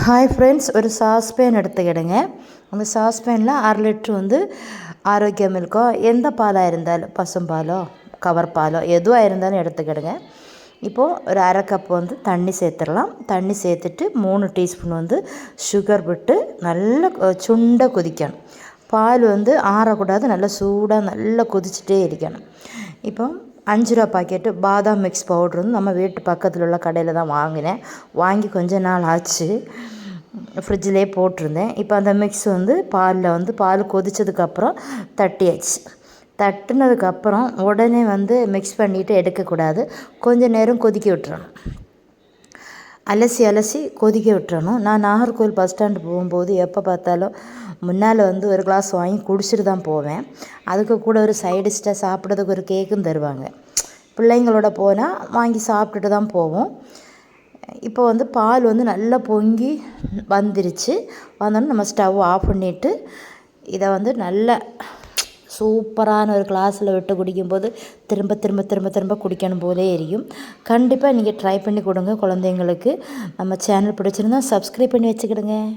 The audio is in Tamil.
ஹாய் ஃப்ரெண்ட்ஸ் ஒரு சாஸ்பேன் எடுத்துக்கிடுங்க அந்த சாஸ்பேனில் அரை லிட்ரு வந்து ஆரோக்கிய மில்கோ எந்த பாலாக இருந்தாலும் பசும்பாலோ கவர் பாலோ எதுவாக இருந்தாலும் எடுத்துக்கிடுங்க இப்போது ஒரு அரை கப் வந்து தண்ணி சேர்த்துடலாம். தண்ணி சேர்த்துட்டு மூணு டீஸ்பூன் வந்து சுகர் விட்டு நல்லா சுண்ட கொதிக்கணும். பால் வந்து ஆறக்கூடாது நல்லா சூடாக நல்லா கொதிச்சுட்டே இருக்கணும். இப்போ அஞ்சு ரூபா பாக்கெட்டு பாதாம் மிக்ஸ் பவுட்ரு வந்து நம்ம வீட்டு பக்கத்தில் உள்ள கடையில் தான் வாங்கினேன். வாங்கி கொஞ்ச நாள் ஆச்சு. ஃப்ரிட்ஜிலே போட்டிருந்தேன். இப்போ அந்த மிக்ஸ் வந்து பாலில் வந்து பால் கொதித்ததுக்கப்புறம் தட்டியாச்சு. தட்டுனதுக்கப்புறம் உடனே வந்து மிக்ஸ் பண்ணிவிட்டு எடுக்கக்கூடாது. கொஞ்சம் நேரம் கொதிக்க விட்டுறணும். அலசி அலசி கொதிக்க விட்டுறணும். நான் நாகர்கோவில் பஸ் ஸ்டாண்டு போகும்போது எப்போ பார்த்தாலும் முன்னால் வந்து ஒரு கிளாஸ் வாங்கி குடிச்சிட்டு தான் போவேன். அதுக்கு கூட ஒரு சைடிஸ்ட்டாக சாப்பிட்றதுக்கு ஒரு கேக்கும் தருவாங்க. பிள்ளைங்களோட போனால் வாங்கி சாப்பிட்டுட்டு தான் போவோம். இப்போ வந்து பால் வந்து நல்லா பொங்கி வந்துருச்சு. வந்தோடனே நம்ம ஸ்டவ் ஆஃப் பண்ணிவிட்டு இதை வந்து நல்லா சூப்பரான ஒரு கிளாஸில் விட்டு குடிக்கும்போது திரும்ப திரும்ப திரும்ப திரும்ப குடிக்கணும் போலே எரியும். கண்டிப்பாக நீங்கள் ட்ரை பண்ணி கொடுங்க குழந்தைங்களுக்கு. நம்ம சேனல் பிடிச்சிருந்தா சப்ஸ்கிரைப் பண்ணி வச்சுக்கிடுங்க.